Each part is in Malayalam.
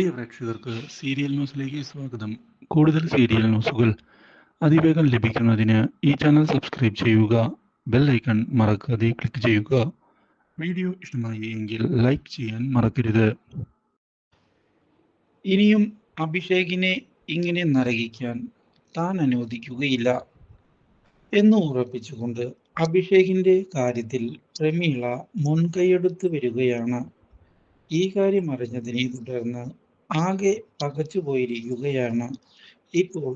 പ്രിയ പ്രേക്ഷകർക്ക് സീരിയൽ ന്യൂസിലേക്ക് സ്വാഗതം. കൂടുതൽ സീരിയൽ ന്യൂസുകൾ അതിവേഗം ലഭിക്കുന്നതിന് ഈ ചാനൽ സബ്സ്ക്രൈബ് ചെയ്യുക ബെൽ ഐക്കൺ മറക്കാതെ ക്ലിക്ക് ചെയ്യുക. വീഡിയോ ഇഷ്ടമായി എങ്കിൽ ലൈക്ക് ചെയ്യാൻ മറക്കരുത്. ഇനിയും അഭിഷേകിനെ ഇങ്ങനെ നരകിക്കാൻ താൻ അനുവദിക്കുകയില്ല എന്ന് ഉറപ്പിച്ചുകൊണ്ട് അഭിഷേകിന്റെ കാര്യത്തിൽ പ്രമീള മുൻകൈയെടുത്ത് വരികയാണ്. ഈ കാര്യം അറിഞ്ഞതിനെ തുടർന്ന് ആകെ പകച്ചുപോയിരിക്കുകയാണ്. ഇപ്പോൾ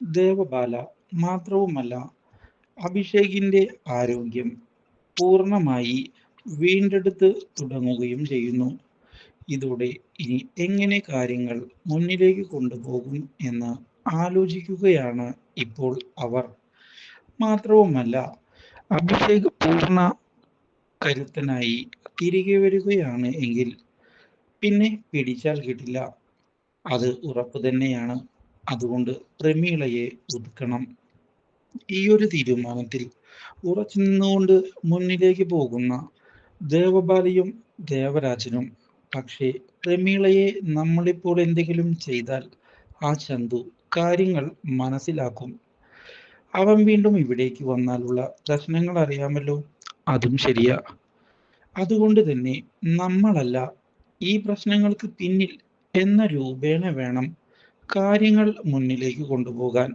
ദേവബാല മാത്രവുമല്ല അഭിഷേകിന്റെ ആരോഗ്യം പൂർണമായി വീണ്ടെടുത്ത് തുടങ്ങുകയും ചെയ്യുന്നു. ഇതോടെ ഇനി എങ്ങനെ കാര്യങ്ങൾ മുന്നിലേക്ക് കൊണ്ടുപോകും എന്ന് ആലോചിക്കുകയാണ് ഇപ്പോൾ അവർ. മാത്രവുമല്ല അഭിഷേക് പൂർണ കരുത്തനായി തിരികെ വരികയാണ് എങ്കിൽ പിന്നെ പിടിച്ചാൽ കിട്ടില്ല. അത് ഉറപ്പ് തന്നെയാണ്. അതുകൊണ്ട് പ്രമീളയെ ഒതുക്കണം ഈ ഒരു തീരുമാനത്തിൽ ഉറച്ചു നിന്നുകൊണ്ട് മുന്നിലേക്ക് പോകുന്ന ദേവബാലിയും ദേവരാജനും പക്ഷേ പ്രമീളയെ നമ്മളിപ്പോൾ എന്തെങ്കിലും ചെയ്താൽ ആ ചന്തു കാര്യങ്ങൾ മനസ്സിലാക്കും. അവൻ വീണ്ടും ഇവിടേക്ക് വന്നാലുള്ള പ്രശ്നങ്ങൾ അറിയാമല്ലോ. അതും ശരിയാ. അതുകൊണ്ട് തന്നെ നമ്മളല്ല ഈ പ്രശ്നങ്ങൾക്ക് പിന്നിൽ എന്ന രൂപേണ വേണം കാര്യങ്ങൾ മുന്നിലേക്ക് കൊണ്ടുപോകാൻ.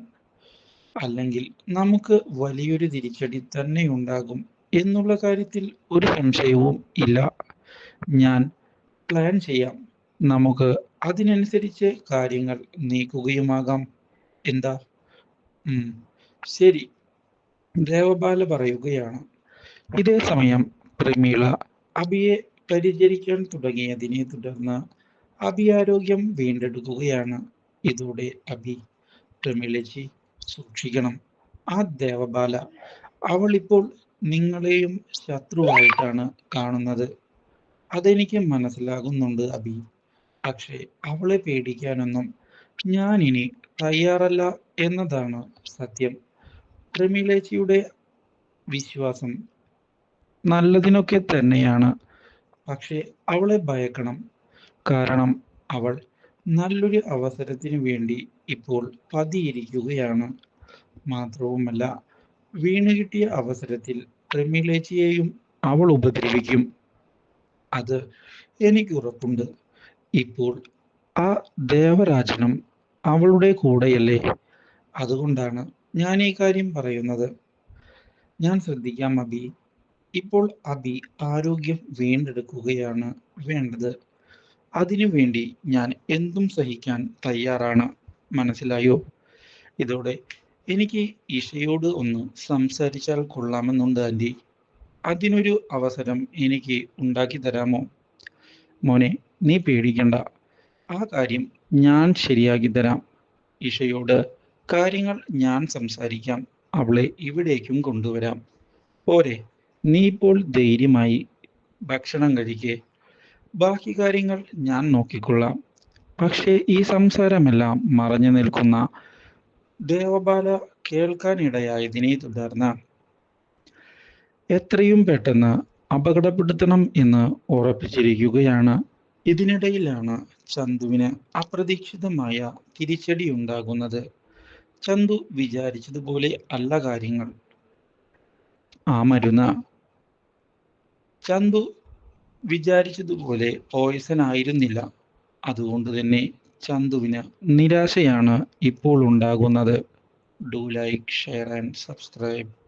അല്ലെങ്കിൽ നമുക്ക് വലിയൊരു തിരിച്ചടി തന്നെ ഉണ്ടാകും എന്നുള്ള കാര്യത്തിൽ ഒരു സംശയവും ഇല്ല. ഞാൻ പ്ലാൻ ചെയ്യാം. നമുക്ക് അതിനനുസരിച്ച് കാര്യങ്ങൾ നീക്കുകയുമാകാം. എന്താ? ശരി. ദേവബാല പറയുകയാണ്. ഇതേ സമയം പ്രമീള അബിയെ പരിചരിക്കാൻ തുടങ്ങിയതിനെ തുടർന്ന് അബി ആരോഗ്യം വീണ്ടെടുക്കുകയാണ്. ഇതോടെ അബി പ്രമീളച്ചി സൂക്ഷിക്കണം. ആ ദേവബാല അവൾ ഇപ്പോൾ നിങ്ങളെയും ശത്രുവായിട്ടാണ് കാണുന്നത്. അതെനിക്ക് മനസ്സിലാകുന്നുണ്ട് അബി പക്ഷേ അവളെ പേടിക്കാനൊന്നും ഞാൻ ഇനി തയ്യാറല്ല എന്നതാണ് സത്യം. പ്രമീളേച്ചിയുടെ വിശ്വാസം നല്ലതിനൊക്കെ തന്നെയാണ്. പക്ഷേ അവളെ ഭയക്കണം. കാരണം അവൾ നല്ലൊരു അവസരത്തിന് വേണ്ടി ഇപ്പോൾ പതിയിരിക്കുകയാണ്. മാത്രവുമല്ല വീണ് കിട്ടിയ അവസരത്തിൽ പ്രമീളേച്ചിയെയും അവൾ ഉപദ്രവിക്കും. അത് എനിക്ക് ഉറപ്പുണ്ട്. ഇപ്പോൾ ആ ദേവരാജനും അവളുടെ കൂടെയല്ലേ? അതുകൊണ്ടാണ് ഞാൻ ഈ കാര്യം പറയുന്നത്. ഞാൻ ശ്രദ്ധിക്കാം അബി. ഇപ്പോൾ അബി ആരോഗ്യം വീണ്ടെടുക്കുകയാണ് വേണ്ടത്. അതിനുവേണ്ടി ഞാൻ എന്തും സഹിക്കാൻ തയ്യാറാണ്. മനസ്സിലായോ? ഇതോടെ എനിക്ക് ഇഷയോട് ഒന്ന് സംസാരിച്ചാൽ കൊള്ളാമെന്നുണ്ട് ആന്റി. അതിനൊരു അവസരം എനിക്ക് ഉണ്ടാക്കി തരാമോ? മോനെ നീ പേടിക്കണ്ട. ആ കാര്യം ഞാൻ ശരിയാക്കി തരാം. ഇഷയോട് കാര്യങ്ങൾ ഞാൻ സംസാരിക്കാം. അവളെ ഇവിടേക്കും കൊണ്ടുവരാം. പോരെ നീ ഇപ്പോൾ ധൈര്യമായി ഭക്ഷണം കഴിക്കേ. ബാക്കി കാര്യങ്ങൾ ഞാൻ നോക്കിക്കൊള്ളാം. പക്ഷേ ഈ സംസാരമെല്ലാം മറഞ്ഞു നിൽക്കുന്ന ദേവബാല കേൾക്കാനിടയായതിനെ തുടർന്ന് എത്രയും പെട്ടെന്ന് അപകടപ്പെടുത്തണം എന്ന് ഉറപ്പിച്ചിരിക്കുകയാണ്. ഇതിനിടയിലാണ് ചന്തുവിന് അപ്രതീക്ഷിതമായ തിരിച്ചടി ഉണ്ടാകുന്നത്. ചന്തു വിചാരിച്ചതുപോലെ അല്ല കാര്യങ്ങൾ. ആ മരുന്ന്. ചന്തു വിചാരിച്ചതുപോലെ പോയ്സൺ ആയിരുന്നില്ല. അതുകൊണ്ട് തന്നെ ചന്തുവിന് നിരാശയാണ് ഇപ്പോൾ ഉണ്ടാകുന്നത്. Do like share and subscribe